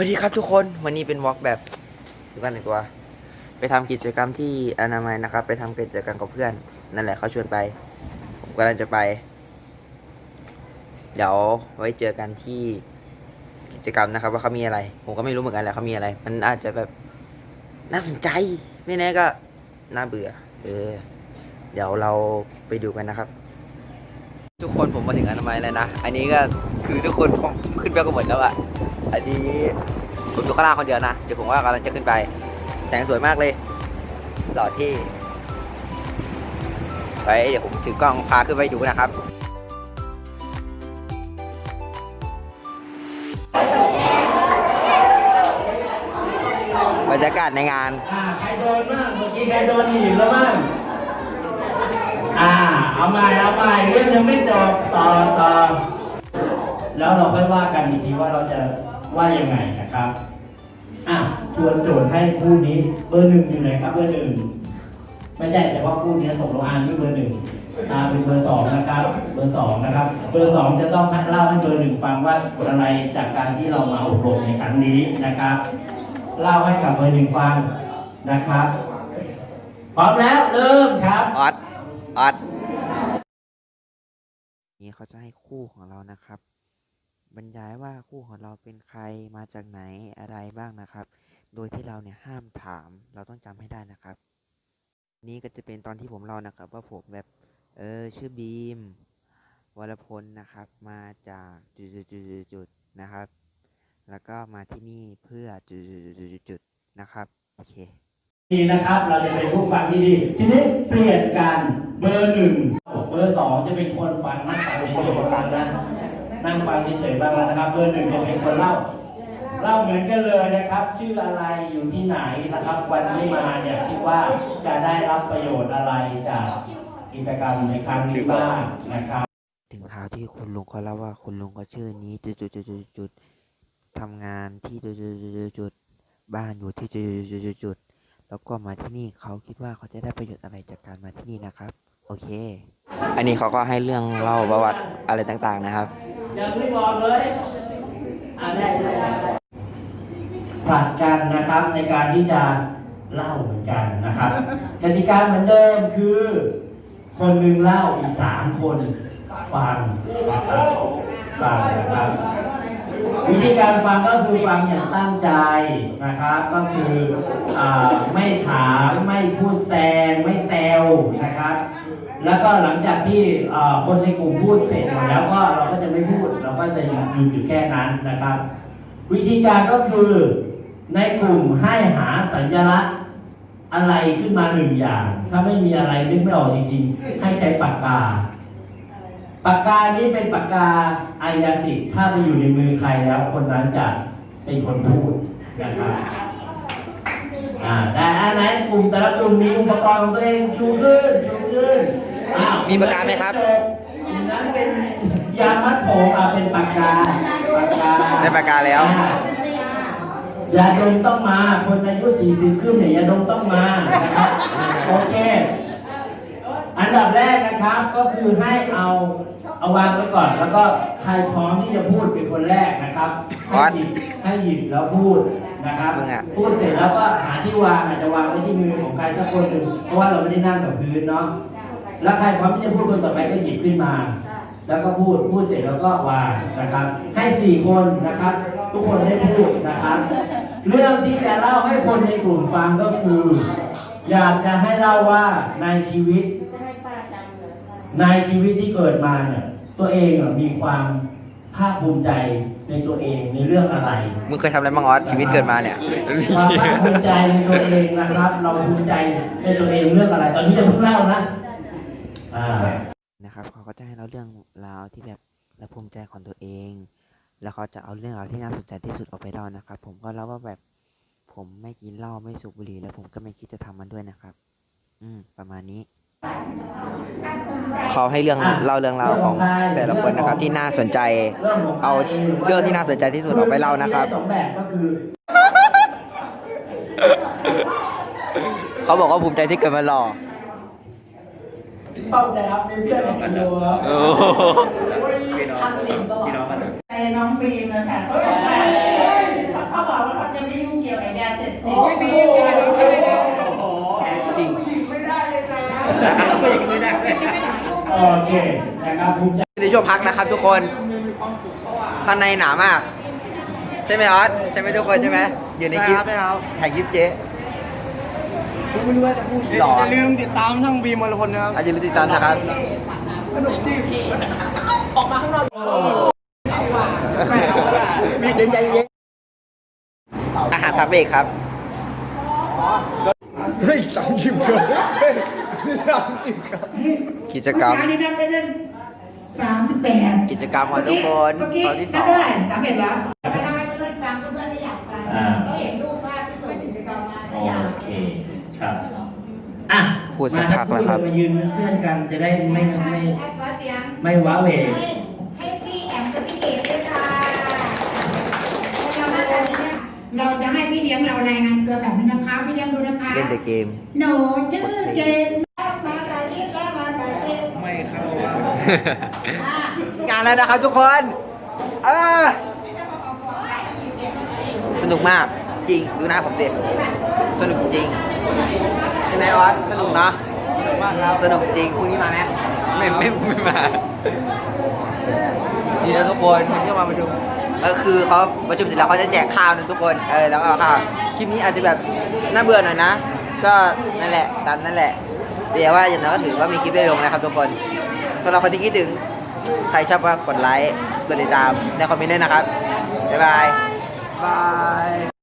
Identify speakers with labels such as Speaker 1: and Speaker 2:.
Speaker 1: สวัสดีครับทุกคนวันนี้เป็นวอล์กแบบดูกันหนึ่งตัว ไปทำกิจกรรมที่อนามัยนะครับ ไปทำกิจกรรมกับเพื่อน นั่นแหละเขาชวนไป ผมกำลังจะไป เดี๋ยวไว้เจอกันที่กิจกรรมนะครับ ว่าเขามีอะไร ผมก็ไม่รู้เหมือนกันแหละเขามีอะไร มันอาจจะแบบน่าสนใจ ไม่แน่ก็น่าเบื่อ เออ เดี๋ยวเราไปดูกันนะครับ ทุกคนผมมาถึงอนามัยแล้วนะ อันนี้ก็คือทุกคนขึ้นไปกันหมดแล้วอะ อันนี้ผมอยู่ข้างล่างคนเดียวนะ เดี๋ยวผมว่ากำลังจะขึ้นไป แสงสวยมากเลย หล่อที่ไปเดี๋ยวผมถือกล้องพาขึ้นไปดูนะครับบรรยากาศในงาน
Speaker 2: อ่าใครโดนบ้างเมื่อกี้ใครโดนหนีบแล้วบ้างอ่า เอาใหม่เอาใหม่เรื่องยังไม่จบต่อต่อแล้วเราค่อยว่ากันอีกทีว่าเราจะ ว่ายังไงนะครับอะชวนโจทย์ให้คู่นี้ เบอร์หนึ่งอยู่ไหนครับ เบอร์หนึ่งไม่ใช่แต่ว่าคู่นี้ตกลงอ่านที่เบอร์หนึ่งตาเป็นเบอร์สองนะครับ เบอร์สองนะครับ เบอร์สองจะต้องเล่าให้เบอร์หนึ่งฟังว่าอะไรจากการที่เรามาอบรมในครั้งนี้นะครับ เล่าให้กับเบอร์หนึ่งฟังนะครับ พร้อมแล้วเริ่มครับ
Speaker 1: ออดออดนี่เขาจะให้คู่ของเรานะครับ บรรยายว่าคู่ของเราเป็นใครมาจากไหนอะไรบ้างนะครับ โดยที่เราเนี่ยห้ามถามเราต้องจำให้ได้นะครับ นี่ก็จะเป็นตอนที่ผมเล่านะครับ ว่าผมแบบเออชื่อบีมวรพลนะครับ มาจากจุดๆๆๆนะครับ แล้วก็มาที่นี่เพื่อจุดๆๆๆนะครับโอเค
Speaker 2: ดีนะครับเราจะเป็นผู้ฟังที่ดีทีนี้เปลี่ยนกันเบอร์หนึ่งเบอร์สองจะเป็นคนฟังนั่งฟังเฉยๆฟังนะ นั่งฟังเฉยๆบ้างนะครับเบอร์หนึ่งจะเป็นคนเล่าเล่าเหมือนกันเลยนะครับ ชื่ออะไรอยู่ที่ไหนนะครับ วันนี้มาเนี่ยคิดว่าจะได้รับประโยชน์อะไรจากกิจกรรมในครั้งนี้บ้างนะครับ
Speaker 1: ถึงข่าวที่คุณลุงเขาเล่าว่าคุณลุงก็ชื่อนี้จุดจุดจุดจุดจุดทำงานที่จุดจุดจุดจุดบ้านอยู่ที่จุดจุดจุดจุดแล้วก็มาที่นี่เขาคิดว่าเขาจะได้ประโยชน์อะไรจากการมาที่นี่นะครับ โอเค อันนี้เขาก็ให้เรื่องเล่าประวัติอะไรต่างๆนะครับ
Speaker 2: ยังไม่บอกเลยอ่าได้ได้ผลัดกันนะครับในการที่จะเล่าเหมือนกันนะครับกติกาเหมือนเดิมคือ คนหนึ่งเล่าอีกสามคนฟังนะครับฟังนะครับวิธีการฟังก็คือฟังอย่างตั้งใจนะครับ ก็คืออไม่ถามไม่พูดแซงไม่แซวนะครับ แล้วก็หลังจากที่คนในกลุ่มพูดเสร็จหมดแล้วก็เราก็จะไม่พูด เราก็จะหยุดหยุดอยู่แค่นั้นนะครับ วิธีการก็คือในกลุ่มให้หาสัญลักษณ์อะไรขึ้นมาหนึ่งอย่าง ถ้าไม่มีอะไรนึกไม่ออกจริงๆ ให้ใช้ปากกา ปากกานี้เป็นปากกาอายาสิทธิ์ถ้าไปอยู่ในมือใครแล้ว คนนั้นจะเป็นคนพูดนะครับอ่าแต่อันไหนกลุ่มแต่ละกลุ่มมีอุปกรณ์ของตัวเองชูขึ้นชูขึ้น
Speaker 1: มีปากกาไหมครับ
Speaker 2: กลุ่มนั้นเป็นยางมัดผมอ่าเป็นปากกาปากกา
Speaker 1: ได้ปากกาแล้ว
Speaker 2: อ่ายาดมต้องมา คนอายุ40ขึ้นเนี่ยยาดมต้องมานะครับโอเค อันดับแรกนะครับก็คือให้เอาเอาวางไว้ก่อน แล้วก็ใครพร้อมที่จะพูดเป็นคนแรกนะครับให้หยิบให้หยิบแล้วพูดนะครับ
Speaker 1: มึงอะ
Speaker 2: พูดเสร็จแล้วก็หาที่วางอาจจะวางไว้ที่มือของใครสักคนหนึ่งเพราะว่าเราไม่ได้นั่งกับพื้นเนาะ แล้วใครพร้อมที่จะพูดคนต่อไปก็หยิบขึ้นมา แล้วก็พูดพูดเสร็จแล้วก็วางนะครับ ให้สี่คนนะครับ ทุกคนได้พูดนะครับ เรื่องที่จะเล่าให้คนในกลุ่มฟังก็คือ อยากจะให้เล่าว่าในชีวิต ในชีวิตที่เกิดมาเนี่ยตัวเองอะมีความภาคภูมิใจในตัวเองในเรื่องอะไร
Speaker 1: มึงเคยทำอะไรบ้างออสชีวิตเกิดมาเนี่ย
Speaker 2: ความภาคภูมิใจในตัวเองนะครับ เราภูมิใจในตัวเองเรื่องอะไร ตอนนี้จะเพิ่งเล่านะ อ่า
Speaker 1: นะครับเขาก็จะให้เราเรื่องราวที่แบบเราภูมิใจของตัวเอง แล้วเขาจะเอาเรื่องราวที่น่าสนใจที่สุดออกไปเล่านะครับ ผมก็เล่าว่าแบบผมไม่กินเหล้าไม่สูบบุหรี่แล้วผมก็ไม่คิดจะทำมันด้วยนะครับ อืม ประมาณนี้ เขาให้เรื่องเล่าเรื่องราวของแต่ละคนนะครับ ที่น่าสนใจ
Speaker 2: รื่องของ
Speaker 1: เอาเรื่องที่น่าสนใจที่สุดออกไปเล่านะครับ
Speaker 2: มีสองแบบก็คือ
Speaker 1: เขาบอกว่าภูมิใจที่เกิดมาหล่อ
Speaker 3: เต้างใจครับมีเพื่อนในครับ
Speaker 1: โอ้โห
Speaker 3: พี่น้องพี่องในน้องฟิล์มนะคะเขาบอกว่าเขาจะไม่ยุ่งเกี่ยวกับยาเสพติดไม่มี
Speaker 4: ไม่ด้แ
Speaker 3: ล้
Speaker 4: ว
Speaker 3: โอ้จริงไม่ได้เลยน
Speaker 4: ะ
Speaker 1: ไม
Speaker 4: ่
Speaker 1: ได
Speaker 4: ้
Speaker 2: โอเคนะครับภูมิใน
Speaker 1: ช่วงพักนะครับทุกคนข้างในหนามาก ใช่ไหมออสใช่ไหมทุกคนใช่ไหมอยู่ในคลิปถ่งยคลิปเจ๊
Speaker 3: ไม่รู้ว่าจะพูด
Speaker 1: หล่อ
Speaker 3: อย่าลืมติดตามช่างบีมอลพลนะครับ
Speaker 1: อาจจะรู้ติดตามนะครับ
Speaker 3: ขนมจีบออกมาข้างนอก
Speaker 1: มีใจเย็นอาหารพักเบรกครับ
Speaker 3: เฮ้ยสามสิบครับเฮ้ยสามสิบครับ
Speaker 1: กิจกรรม
Speaker 4: เช้านี้นับได้เล่นสามสิบแปด
Speaker 1: กิจกรรมของทุกคน
Speaker 4: เมื่อกี้
Speaker 1: ตอนที่ส
Speaker 4: นั
Speaker 1: อบง
Speaker 4: เท่าไหร่สามเอ็ดแล้ว
Speaker 2: ครับอะ
Speaker 1: พูดสักพักแล้วครับ
Speaker 2: มายืนเป็นเพื่อนกันจะได้ไม่ไม่
Speaker 5: ให้
Speaker 2: ไม่
Speaker 5: ให้ขอเสียง
Speaker 2: ไม่ว้าเหว
Speaker 5: ให้ให้พี่แอมกับพี่เกดด้วยค่ะเราหน้าตาดีเนี่ย
Speaker 4: เราจะให้พี่เลี้ยงเรารายงานตัวแบบนี้นะคะพี่เลี้ยงดูนะคะ
Speaker 1: เล่นแต่เกม
Speaker 4: หนูชื่อเจน
Speaker 5: มาตาดีแล้วมาตาดี
Speaker 3: ไม่เข้า
Speaker 5: อะ
Speaker 1: งานแล้วนะครับทุกคนเออสนุกมากจริงดูหน้าผมเด็ก สนุกจริงใช่ไหมออสสนุกเนาะสนุกจริงพรุ่งนี้มาไหมไม่ไม่ไม่มานี่นะทุกคนคนที่มาประชุมก็คือเขาประชุมเสร็จแล้วเขาจะแจกข้าวนะทุกคนเออแล้วก็เอาข้าวคลิปนี้อาจจะแบบน่าเบื่อหน่อยนะ ก็นั่นแหละตามนั่นแหละเดี๋ยวว่าอย่างน้อยก็ถือว่ามีคลิปได้ลงนะครับทุกคนสำหรับคนที่คิดถึงใครชอบก็กดไลค์กดติดตามในคอมเมนต์ด้วยนะครับบ๊ายบายบาย